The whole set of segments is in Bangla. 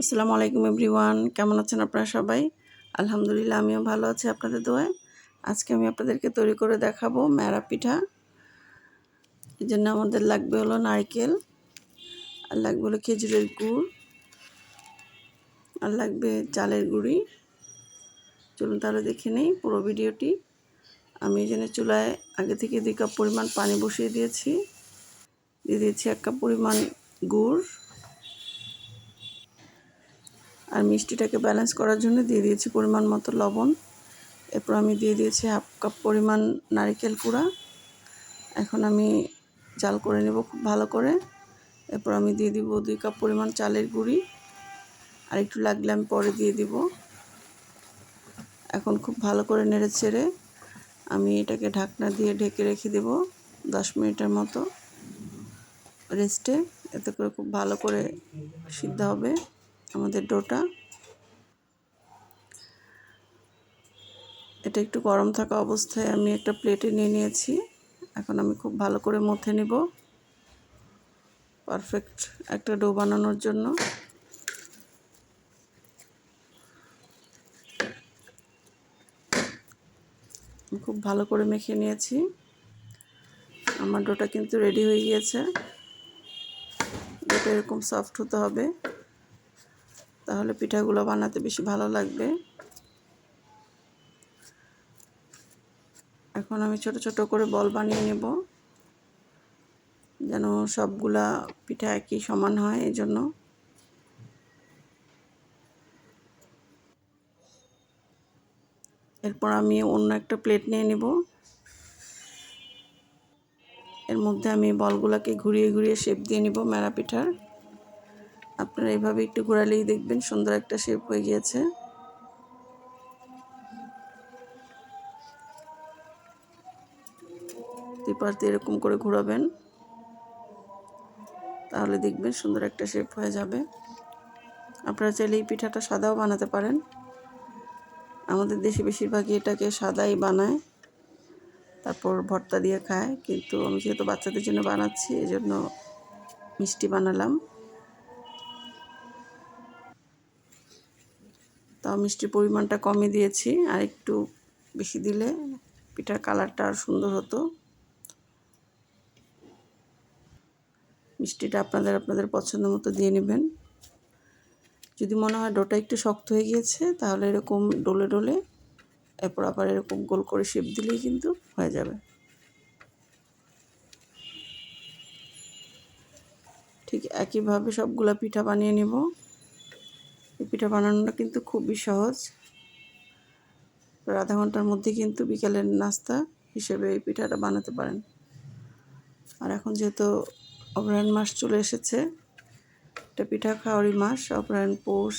আসসালামু আলাইকুম এভরিওয়ান, কেমন আছেন আপনারা সবাই? আলহামদুলিল্লাহ, আমিও ভালো আছি আপনাদের দোয়ায়। আজকে আমি আপনাদেরকে তৈরি করে দেখাবো ম্যারা পিঠা। এই জন্য আমাদের লাগবে হলো নারকেল, আর লাগবে হলো খেজুরের গুড়, আর লাগবে চালের গুঁড়ি। চলুন তাহলে দেখে নেই পুরো ভিডিওটি। আমি এই জন্য চুলায় আগে থেকে দুই কাপ পরিমাণ পানি বসিয়ে দিয়েছি। দিয়ে দিয়েছি এক কাপ পরিমাণ গুড়। আর মিষ্টিটাকে ব্যালেন্স করার জন্য দিয়ে দিয়েছি পরিমাণ মতো লবণ। এরপর আমি দিয়ে দিয়েছি হাফ কাপ পরিমাণ নারিকেল কুড়া এখন আমি জাল করে নেব খুব ভালো করে। এরপর আমি দিয়ে দিব দুই কাপ পরিমাণ চালের গুঁড়ি। আর একটু লাগলে আমি পরে দিয়ে দিব। এখন খুব ভালো করে নেড়ে ছেড়ে আমি এটাকে ঢাকনা দিয়ে ঢেকে রেখে দেব দশ মিনিটের মতো। রেস্টে এতে করে খুব ভালো করে সিদ্ধ হবে। আমাদের ডোটা। এটা একটু গরম থাকা অবস্থায় আমি একটা প্লেটে নিয়ে নিয়েছি। এখন আমি খুব ভালো করে মথে নিব। পারফেক্ট একটা ডো বানানোর জন্য। খুব ভালো করে মেখে নিয়েছি। আমার ডোটা কিন্তু রেডি হয়ে গিয়েছে। ডোটা এরকম সফট হতে হবে। তাহলে পিঠাগুলো বানাতে বেশি ভালো লাগবে। এখন আমি ছোট ছোট করে বল বানিয়ে নেব, যেন সবগুলা পিঠা একই সমান হয় এই জন্য এরপর আমি অন্য একটা প্লেট নিয়ে নেব। এর মধ্যে আমি বলগুলাকে ঘুরিয়ে ঘুরিয়ে শেপ দিয়ে নিব মেরা পিঠার। আপনারা এইভাবে একটু ঘোরালেই দেখবেন সুন্দর একটা শেপ হয়ে গিয়েছে। ত্রিপাড়তে এরকম করে ঘোরাবেন, তাহলে দেখবেন সুন্দর একটা শেপ হয়ে যাবে। আপনারা চাইলে এই পিঠাটা সাদাও বানাতে পারেন। আমাদের দেশে বেশিরভাগই এটাকে সাদাই বানায়, তারপর ভর্তা দিয়ে খায়। কিন্তু আমি যেহেতু বাচ্চাদের জন্য বানাচ্ছি এই জন্য মিষ্টি বানালাম। তাও মিষ্টির পরিমাণটা কমে দিয়েছি, আর একটু বেশি দিলে পিঠার কালারটা আর সুন্দর হতো। মিষ্টিটা আপনাদের আপনাদের পছন্দ মতো দিয়ে নেবেন। যদি মনে হয় ডোটা একটু শক্ত হয়ে গিয়েছে, তাহলে এরকম ডোলে ডোলে, এরপর আবার এরকম গোল করে শেপ দিলেই কিন্তু হয়ে যাবে। ঠিক একইভাবে সবগুলা পিঠা বানিয়ে নেব। এই পিঠা বানানোটা কিন্তু খুবই সহজ। আধা ঘণ্টার মধ্যে কিন্তু বিকেলের নাস্তা হিসেবে এই পিঠাটা বানাতে পারেন। আর এখন যেহেতু অগ্রহায়ণ মাস চলে এসেছে, এটা পিঠা খাওয়ারই মাস অগ্রহায়ণ পৌষ,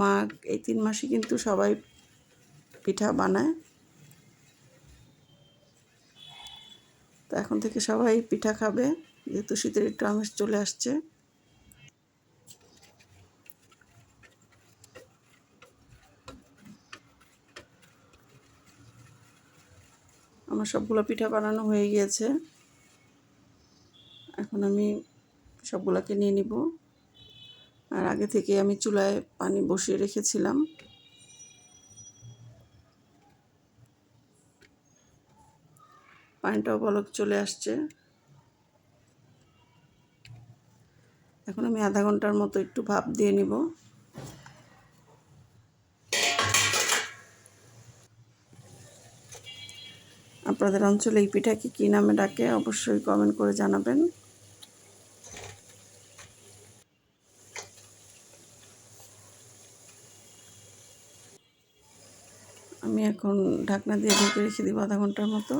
মাঘ, এই তিন মাসে কিন্তু সবাই পিঠা বানায়। তো এখন থেকে সবাই পিঠা খাবে, যেহেতু শীতের একটু আমেজ চলে আসছে। আমার সবগুলো পিঠা বানানো হয়ে গিয়েছে। এখন আমি সবগুলোকে নিয়ে নিব। আর আগে থেকে আমি চুলায় পানি বসিয়ে রেখেছিলাম। পানিটাও বলক চলে আসছে। এখন আমি আধা ঘণ্টার মতো একটু ভাপ দিয়ে নিব। আপনাদের অঞ্চলে এই পিঠাকে কী নামে ডাকে অবশ্যই কমেন্ট করে জানাবেন। আমি এখন ঢাকনা দিয়ে ঢেকে রেখে দিব আধা ঘণ্টার মতো।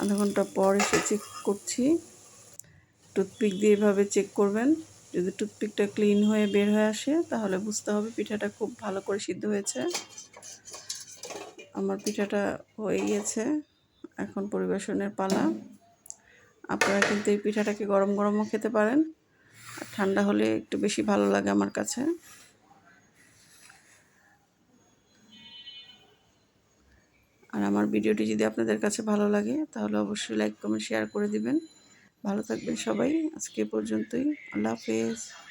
আধা ঘণ্টা পর এসে চেক করছি। টুথপিক দিয়ে এভাবে চেক করবেন। যদি টুথপিকটা ক্লিন হয়ে বের হয়ে আসে, তাহলে বুঝতে হবে পিঠাটা খুব ভালো করে সিদ্ধ হয়েছে। আমার পিঠাটা হয়ে গিয়েছে। এখন পরিবেশনের পালা। আপনারা কিন্তু এই পিঠাটাকে গরম গরমও খেতে পারেন। আর ঠান্ডা হলে একটু বেশি ভালো লাগে আমার কাছে। আর আমার ভিডিওটি যদি আপনাদের কাছে ভালো লাগে, তাহলে অবশ্যই লাইক, কমেন্ট, শেয়ার করে দিবেন। ভালো থাকবেন সবাই। আজকে পর্যন্তই। আল্লাহ হাফেজ।